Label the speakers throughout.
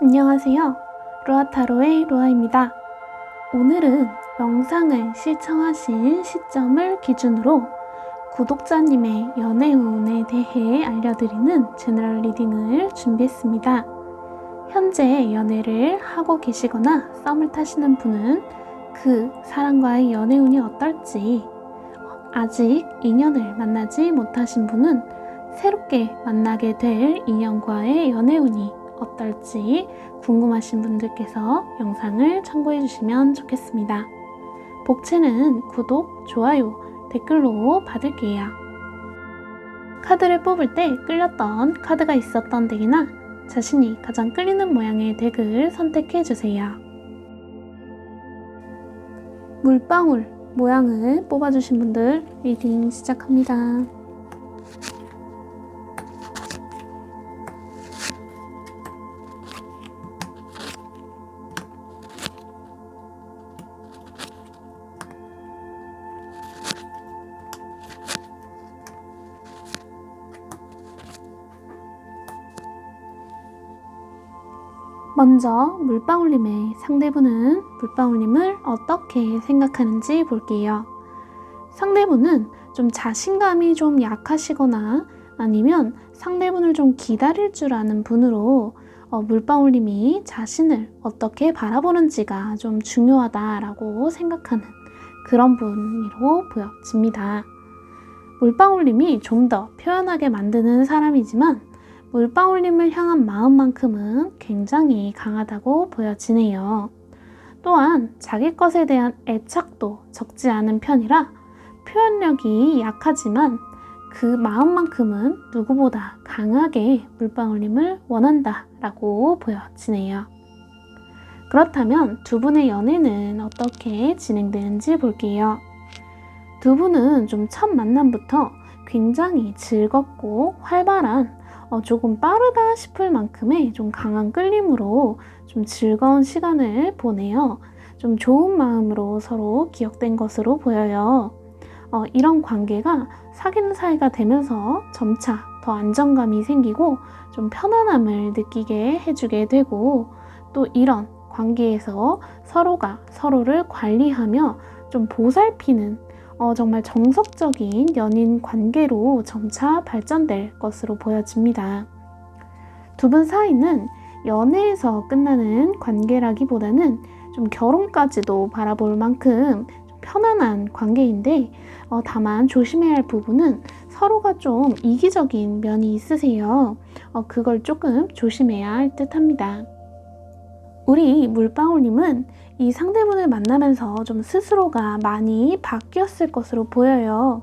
Speaker 1: 안녕하세요. 로아타로의 로아입니다. 오늘은 영상을 시청하신 시점을 기준으로 구독자님의 연애 운에 대해 알려드리는 제너럴 리딩을 준비했습니다. 현재 연애를 하고 계시거나 썸을 타시는 분은 그 사람과의 연애 운이 어떨지, 아직 인연을 만나지 못하신 분은 새롭게 만나게 될 인연과의 연애 운이 어떨지 궁금하신 분들께서 영상을 참고해 주시면 좋겠습니다. 복채는 구독, 좋아요, 댓글로 받을게요. 카드를 뽑을 때 끌렸던 카드가 있었던 덱이나 자신이 가장 끌리는 모양의 덱을 선택해 주세요. 물방울 모양을 뽑아주신 분들 리딩 시작합니다. 먼저 물방울님의 상대분은 물방울님을 어떻게 생각하는지 볼게요. 상대분은 좀 자신감이 좀 약하시거나 아니면 상대분을 좀 기다릴 줄 아는 분으로 어, 물방울님이 자신을 어떻게 바라보는지가 좀 중요하다라고 생각하는 그런 분으로 보여집니다. 물방울님이 좀 더 표현하게 만드는 사람이지만 물방울님을 향한 마음만큼은 굉장히 강하다고 보여지네요. 또한 자기 것에 대한 애착도 적지 않은 편이라 표현력이 약하지만 그 마음만큼은 누구보다 강하게 물방울님을 원한다 라고 보여지네요. 그렇다면 두 분의 연애는 어떻게 진행되는지 볼게요. 두 분은 좀 첫 만남부터 굉장히 즐겁고 활발한 어, 조금 빠르다 싶을 만큼의 좀 강한 끌림으로 좀 즐거운 시간을 보내요. 좀 좋은 마음으로 서로 기억된 것으로 보여요. 어, 이런 관계가 사귀는 사이가 되면서 점차 더 안정감이 생기고 좀 편안함을 느끼게 해주게 되고 또 이런 관계에서 서로가 서로를 관리하며 좀 보살피는 어, 정말 정석적인 연인 관계로 점차 발전될 것으로 보여집니다. 두 분 사이는 연애에서 끝나는 관계라기보다는 좀 결혼까지도 바라볼 만큼 편안한 관계인데 어, 다만 조심해야 할 부분은 서로가 좀 이기적인 면이 있으세요. 어, 그걸 조금 조심해야 할 듯합니다. 우리 물방울님은 이 상대분을 만나면서 좀 스스로가 많이 바뀌었을 것으로 보여요.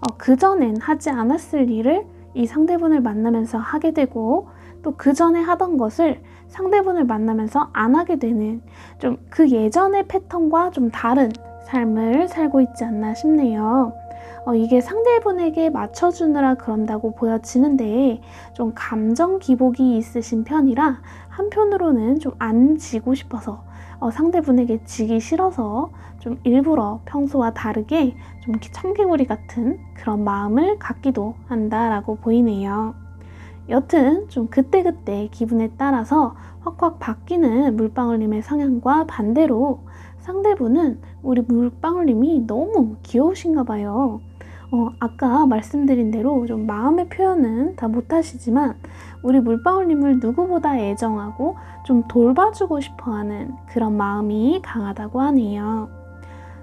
Speaker 1: 어, 그전엔 하지 않았을 일을 이 상대분을 만나면서 하게 되고 또 그전에 하던 것을 상대분을 만나면서 안 하게 되는 좀 그 예전의 패턴과 좀 다른 삶을 살고 있지 않나 싶네요. 어, 이게 상대분에게 맞춰주느라 그런다고 보여지는데 좀 감정 기복이 있으신 편이라 한편으로는 좀 안 지고 싶어서 어, 상대분에게 지기 싫어서 좀 일부러 평소와 다르게 좀 청개구리 같은 그런 마음을 갖기도 한다라고 보이네요. 여튼 좀 그때그때 기분에 따라서 확확 바뀌는 물방울님의 성향과 반대로 상대분은 우리 물방울님이 너무 귀여우신가 봐요. 어, 아까 말씀드린 대로 좀 마음의 표현은 다 못하시지만 우리 물방울님을 누구보다 애정하고 좀 돌봐주고 싶어하는 그런 마음이 강하다고 하네요.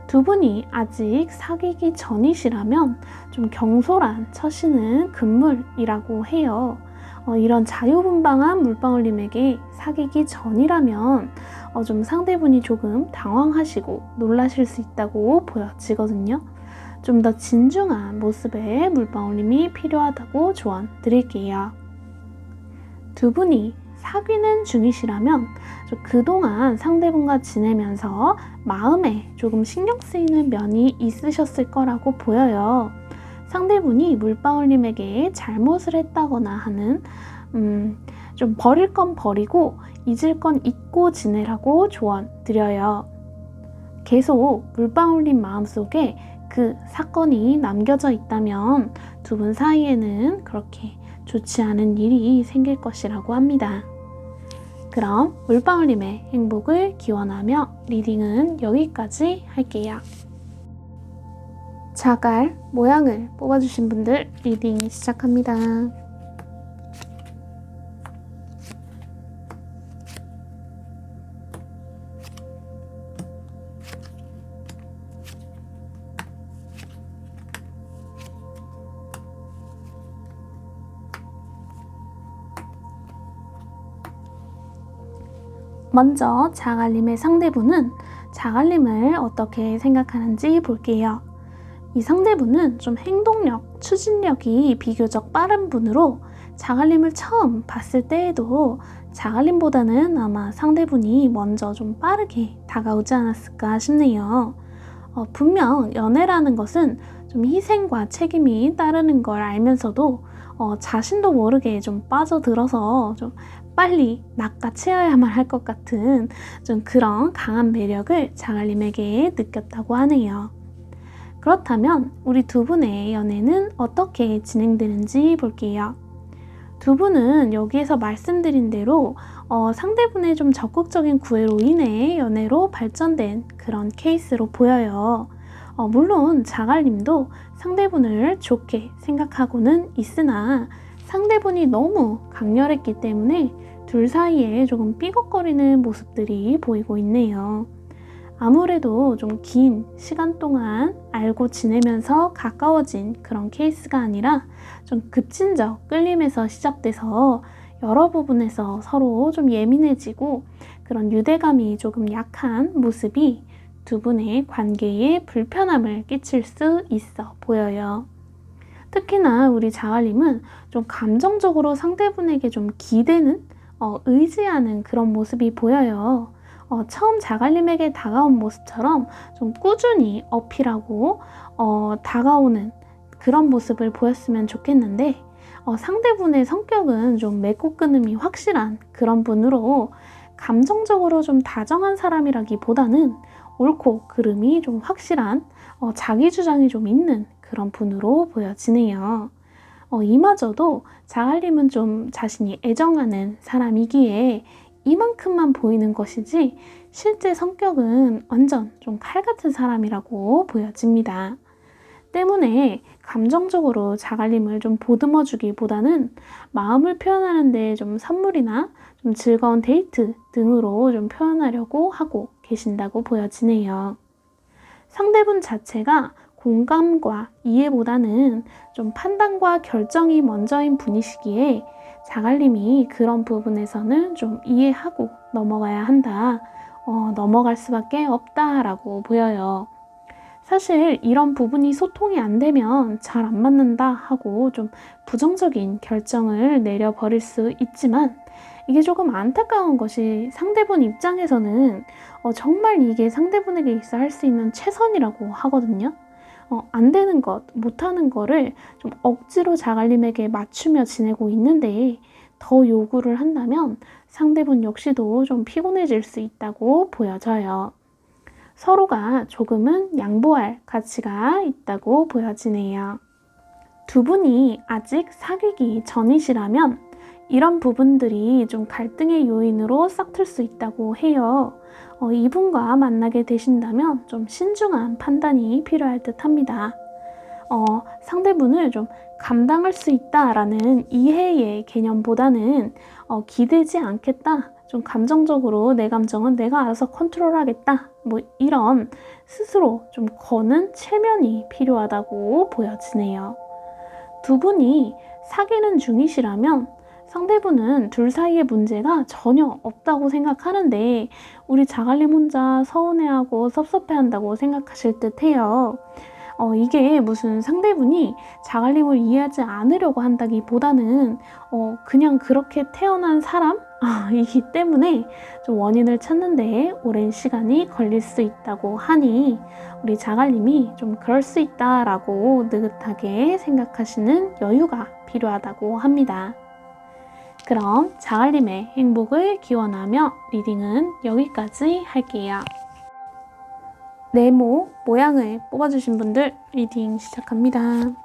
Speaker 1: 두 분이 아직 사귀기 전이시라면 좀 경솔한 처신은 금물이라고 해요. 어, 이런 자유분방한 물방울님에게 사귀기 전이라면 어, 좀 상대분이 조금 당황하시고 놀라실 수 있다고 보여지거든요. 좀 더 진중한 모습의 물방울님이 필요하다고 조언 드릴게요. 두 분이 사귀는 중이시라면 그동안 상대분과 지내면서 마음에 조금 신경 쓰이는 면이 있으셨을 거라고 보여요. 상대분이 물방울님에게 잘못을 했다거나 하는 음, 좀 버릴 건 버리고 잊을 건 잊고 지내라고 조언 드려요. 계속 물방울님 마음속에 그 사건이 남겨져 있다면 두 분 사이에는 그렇게 좋지 않은 일이 생길 것이라고 합니다. 그럼 물방울님의 행복을 기원하며 리딩은 여기까지 할게요. 자갈 모양을 뽑아주신 분들 리딩 시작합니다. 먼저 자갈님의 상대분은 자갈님을 어떻게 생각하는지 볼게요. 이 상대분은 좀 행동력, 추진력이 비교적 빠른 분으로 자갈님을 처음 봤을 때에도 자갈님보다는 아마 상대분이 먼저 좀 빠르게 다가오지 않았을까 싶네요. 어, 분명 연애라는 것은 좀 희생과 책임이 따르는 걸 알면서도 어, 자신도 모르게 좀 빠져들어서 좀 빨리 낚아채어야만 할 것 같은 좀 그런 강한 매력을 자갈님에게 느꼈다고 하네요. 그렇다면 우리 두 분의 연애는 어떻게 진행되는지 볼게요. 두 분은 여기에서 말씀드린 대로 어, 상대분의 좀 적극적인 구애로 인해 연애로 발전된 그런 케이스로 보여요. 어, 물론 자갈님도 상대분을 좋게 생각하고는 있으나 상대분이 너무 강렬했기 때문에 둘 사이에 조금 삐걱거리는 모습들이 보이고 있네요. 아무래도 좀 긴 시간 동안 알고 지내면서 가까워진 그런 케이스가 아니라 좀 급진적 끌림에서 시작돼서 여러 부분에서 서로 좀 예민해지고 그런 유대감이 조금 약한 모습이 두 분의 관계에 불편함을 끼칠 수 있어 보여요. 특히나 우리 자갈님은 좀 감정적으로 상대분에게 좀 기대는, 어, 의지하는 그런 모습이 보여요. 어, 처음 자갈님에게 다가온 모습처럼 좀 꾸준히 어필하고 어, 다가오는 그런 모습을 보였으면 좋겠는데 어, 상대분의 성격은 좀 맺고 끊음이 확실한 그런 분으로 감정적으로 좀 다정한 사람이라기보다는 옳고 그름이 좀 확실한 어, 자기 주장이 좀 있는 그런 분으로 보여지네요. 어, 이마저도 자갈님은 좀 자신이 애정하는 사람이기에 이만큼만 보이는 것이지 실제 성격은 완전 좀 칼 같은 사람이라고 보여집니다. 때문에 감정적으로 자갈림을 좀 보듬어 주기보다는 마음을 표현하는데 좀 선물이나 좀 즐거운 데이트 등으로 좀 표현하려고 하고 계신다고 보여지네요. 상대분 자체가 공감과 이해보다는 좀 판단과 결정이 먼저인 분이시기에 자갈님이 그런 부분에서는 좀 이해하고 넘어가야 한다. 어, 넘어갈 수밖에 없다라고 보여요. 사실 이런 부분이 소통이 안 되면 잘 안 맞는다 하고 좀 부정적인 결정을 내려버릴 수 있지만 이게 조금 안타까운 것이 상대분 입장에서는 어, 정말 이게 상대분에게 있어 할 수 있는 최선이라고 하거든요. 어, 안 되는 것, 못하는 거를 좀 억지로 자갈님에게 맞추며 지내고 있는데 더 요구를 한다면 상대분 역시도 좀 피곤해질 수 있다고 보여져요. 서로가 조금은 양보할 가치가 있다고 보여지네요. 두 분이 아직 사귀기 전이시라면 이런 부분들이 좀 갈등의 요인으로 싹틀 수 있다고 해요. 어, 이분과 만나게 되신다면 좀 신중한 판단이 필요할 듯 합니다. 어, 상대분을 좀 감당할 수 있다라는 이해의 개념보다는 어, 기대지 않겠다. 좀 감정적으로 내 감정은 내가 알아서 컨트롤하겠다. 뭐 이런 스스로 좀 거는 체면이 필요하다고 보여지네요. 두 분이 사귀는 중이시라면 상대분은 둘 사이의 문제가 전혀 없다고 생각하는데 우리 자갈림 혼자 서운해하고 섭섭해한다고 생각하실 듯 해요. 어, 이게 무슨 상대분이 자갈림을 이해하지 않으려고 한다기보다는 어, 그냥 그렇게 태어난 사람이기 때문에 좀 원인을 찾는데 오랜 시간이 걸릴 수 있다고 하니 우리 자갈림이 좀 그럴 수 있다라고 느긋하게 생각하시는 여유가 필요하다고 합니다. 그럼 자갈림의 행복을 기원하며 리딩은 여기까지 할게요. 네모 모양을 뽑아주신 분들 리딩 시작합니다.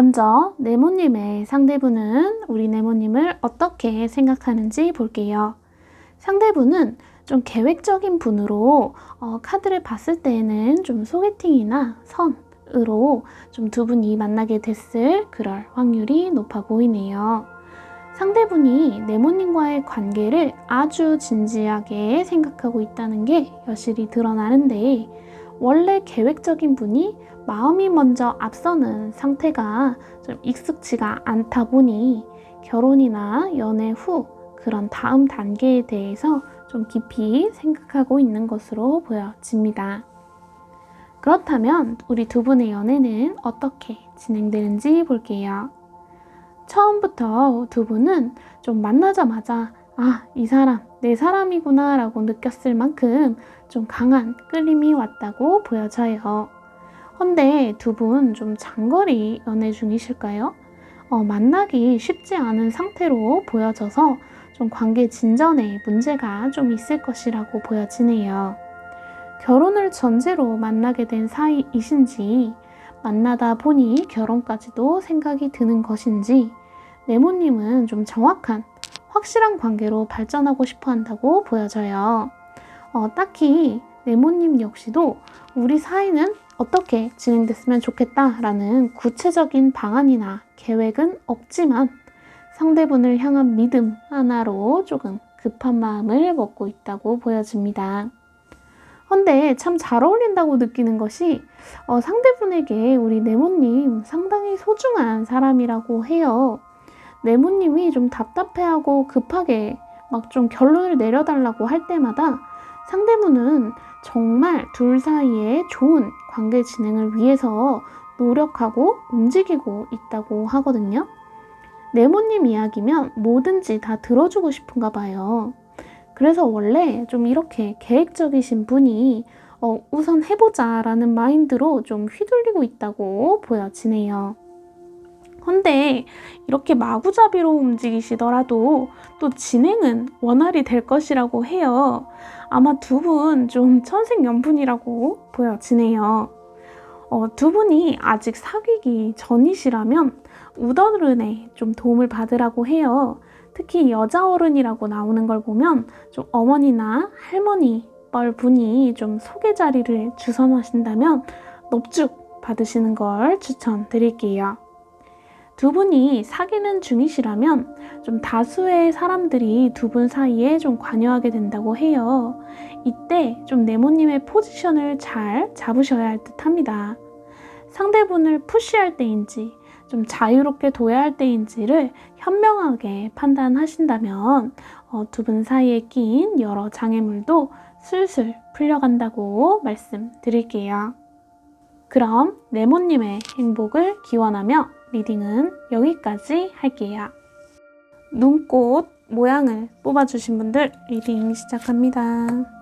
Speaker 1: 먼저 네모님의 상대분은 우리 네모님을 어떻게 생각하는지 볼게요. 상대분은 좀 계획적인 분으로 어, 카드를 봤을 때에는 좀 소개팅이나 선으로 좀 두 분이 만나게 됐을 그럴 확률이 높아 보이네요. 상대분이 네모님과의 관계를 아주 진지하게 생각하고 있다는 게 여실히 드러나는데 원래 계획적인 분이 마음이 먼저 앞서는 상태가 좀 익숙지가 않다 보니 결혼이나 연애 후 그런 다음 단계에 대해서 좀 깊이 생각하고 있는 것으로 보여집니다. 그렇다면 우리 두 분의 연애는 어떻게 진행되는지 볼게요. 처음부터 두 분은 좀 만나자마자 아, 이 사람 내 사람이구나 라고 느꼈을 만큼 좀 강한 끌림이 왔다고 보여져요. 헌데 두 분 좀 장거리 연애 중이실까요? 어, 만나기 쉽지 않은 상태로 보여져서 좀 관계 진전에 문제가 좀 있을 것이라고 보여지네요. 결혼을 전제로 만나게 된 사이이신지, 만나다 보니 결혼까지도 생각이 드는 것인지, 네모님은 좀 정확한, 확실한 관계로 발전하고 싶어 한다고 보여져요. 어, 딱히 네모님 역시도 우리 사이는 어떻게 진행됐으면 좋겠다라는 구체적인 방안이나 계획은 없지만 상대분을 향한 믿음 하나로 조금 급한 마음을 먹고 있다고 보여집니다. 근데 참 잘 어울린다고 느끼는 것이 어, 상대분에게 우리 네모님 상당히 소중한 사람이라고 해요. 네모님이 좀 답답해하고 급하게 막 좀 결론을 내려달라고 할 때마다 상대분은 정말 둘 사이에 좋은 관계 진행을 위해서 노력하고 움직이고 있다고 하거든요. 네모님 이야기면 뭐든지 다 들어주고 싶은가 봐요. 그래서 원래 좀 이렇게 계획적이신 분이 어, 우선 해보자 라는 마인드로 좀 휘둘리고 있다고 보여지네요. 근데 이렇게 마구잡이로 움직이시더라도 또 진행은 원활히 될 것이라고 해요. 아마 두 분 좀 천생연분이라고 보여지네요. 어, 두 분이 아직 사귀기 전이시라면 우더른에 좀 도움을 받으라고 해요. 특히 여자 어른이라고 나오는 걸 보면 좀 어머니나 할머니 뻘 분이 좀 소개 자리를 주선하신다면 넙죽 받으시는 걸 추천드릴게요. 두 분이 사귀는 중이시라면 좀 다수의 사람들이 두 분 사이에 좀 관여하게 된다고 해요. 이때 좀 네모님의 포지션을 잘 잡으셔야 할 듯 합니다. 상대분을 푸시할 때인지 좀 자유롭게 둬야 할 때인지를 현명하게 판단하신다면 어, 두분 사이에 낀 여러 장애물도 슬슬 풀려간다고 말씀드릴게요. 그럼 네모님의 행복을 기원하며 리딩은 여기까지 할게요. 눈꽃 모양을 뽑아주신 분들 리딩 시작합니다.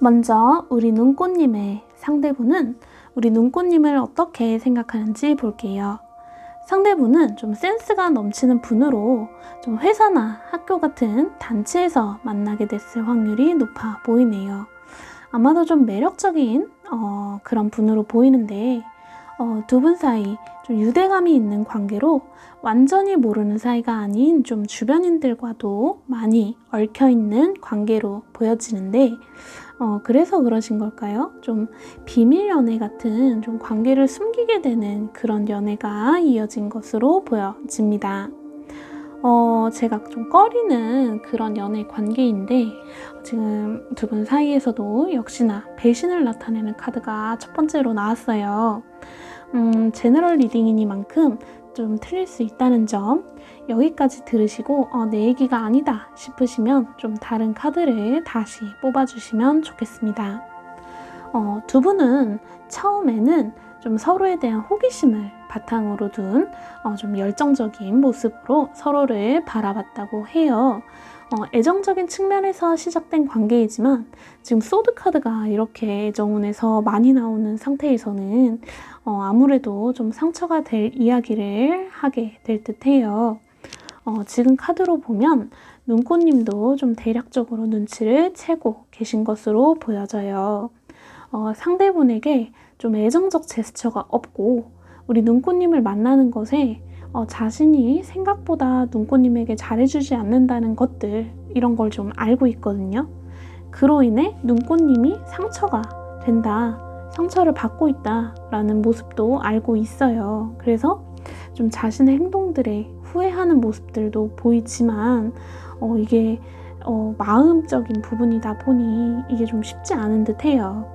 Speaker 1: 먼저 우리 눈꽃님의 상대분은 우리 눈꽃님을 어떻게 생각하는지 볼게요. 상대분은 좀 센스가 넘치는 분으로 좀 회사나 학교 같은 단체에서 만나게 됐을 확률이 높아 보이네요. 아마도 좀 매력적인 어, 그런 분으로 보이는데 어, 두 분 사이 좀 유대감이 있는 관계로 완전히 모르는 사이가 아닌 좀 주변인들과도 많이 얽혀 있는 관계로 보여지는데 어, 그래서 그러신 걸까요? 좀 비밀 연애 같은 좀 관계를 숨기게 되는 그런 연애가 이어진 것으로 보여집니다. 어, 제가 좀 꺼리는 그런 연애 관계인데, 지금 두 분 사이에서도 역시나 배신을 나타내는 카드가 첫 번째로 나왔어요. 음, 제너럴 리딩이니만큼 좀 틀릴 수 있다는 점, 여기까지 들으시고 어, 내 얘기가 아니다 싶으시면 좀 다른 카드를 다시 뽑아주시면 좋겠습니다. 어, 두 분은 처음에는 좀 서로에 대한 호기심을 바탕으로 둔좀 어, 열정적인 모습으로 서로를 바라봤다고 해요. 어, 애정적인 측면에서 시작된 관계이지만 지금 소드 카드가 이렇게 애정운에서 많이 나오는 상태에서는 어, 아무래도 좀 상처가 될 이야기를 하게 될 듯해요. 어, 지금 카드로 보면 눈꽃님도 좀 대략적으로 눈치를 채고 계신 것으로 보여져요. 어, 상대분에게 좀 애정적 제스처가 없고 우리 눈꽃님을 만나는 것에 어, 자신이 생각보다 눈꽃님에게 잘해주지 않는다는 것들 이런 걸 좀 알고 있거든요. 그로 인해 눈꽃님이 상처가 된다, 상처를 받고 있다라는 모습도 알고 있어요. 그래서 좀 자신의 행동들에 후회하는 모습들도 보이지만 어, 이게 어, 마음적인 부분이다 보니 이게 좀 쉽지 않은 듯해요.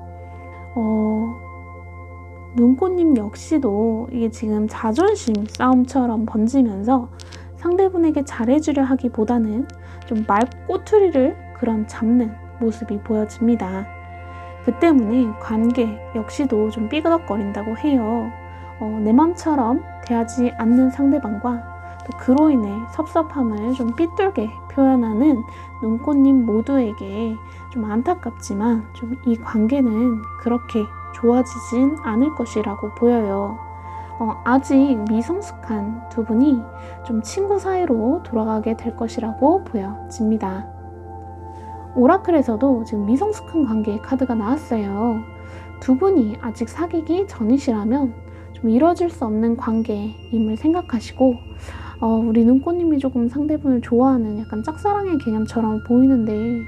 Speaker 1: 어, 눈꽃님 역시도 이게 지금 자존심 싸움처럼 번지면서 상대분에게 잘해주려 하기보다는 좀 말꼬투리를 그런 잡는 모습이 보여집니다. 그 때문에 관계 역시도 좀 삐그덕거린다고 해요. 어, 내 맘처럼 대하지 않는 상대방과 또 그로 인해 섭섭함을 좀 삐뚤게 표현하는 눈꽃님 모두에게 좀 안타깝지만 좀 이 관계는 그렇게 좋아지진 않을 것이라고 보여요. 어, 아직 미성숙한 두 분이 좀 친구 사이로 돌아가게 될 것이라고 보여집니다. 오라클에서도 지금 미성숙한 관계의 카드가 나왔어요. 두 분이 아직 사귀기 전이시라면 좀 이뤄질 수 없는 관계임을 생각하시고 어, 우리 눈꽃님이 조금 상대분을 좋아하는 약간 짝사랑의 개념처럼 보이는데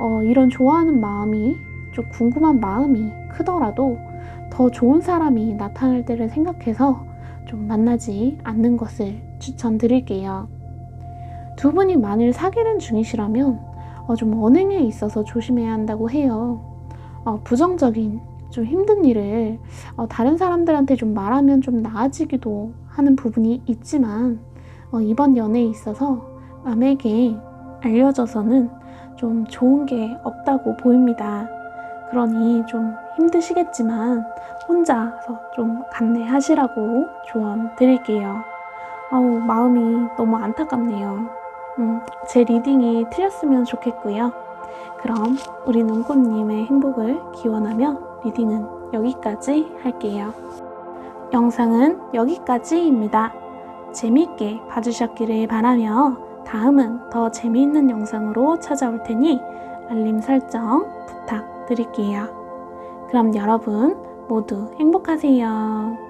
Speaker 1: 어, 이런 좋아하는 마음이 좀 궁금한 마음이 크더라도 더 좋은 사람이 나타날 때를 생각해서 좀 만나지 않는 것을 추천드릴게요. 두 분이 만일 사귀는 중이시라면 어, 좀 언행에 있어서 조심해야 한다고 해요. 어, 부정적인 좀 힘든 일을 어, 다른 사람들한테 좀 말하면 좀 나아지기도 하는 부분이 있지만 어, 이번 연애에 있어서 남에게 알려져서는 좀 좋은 게 없다고 보입니다. 그러니 좀 힘드시겠지만 혼자서 좀 감내하시라고 조언 드릴게요. 아우, 마음이 너무 안타깝네요. 음, 제 리딩이 틀렸으면 좋겠고요. 그럼 우리 눈꽃님의 행복을 기원하며 리딩은 여기까지 할게요. 영상은 여기까지입니다. 재미있게 봐주셨기를 바라며 다음은 더 재미있는 영상으로 찾아올 테니 알림 설정 부탁 드릴게요. 그럼 여러분 모두 행복하세요.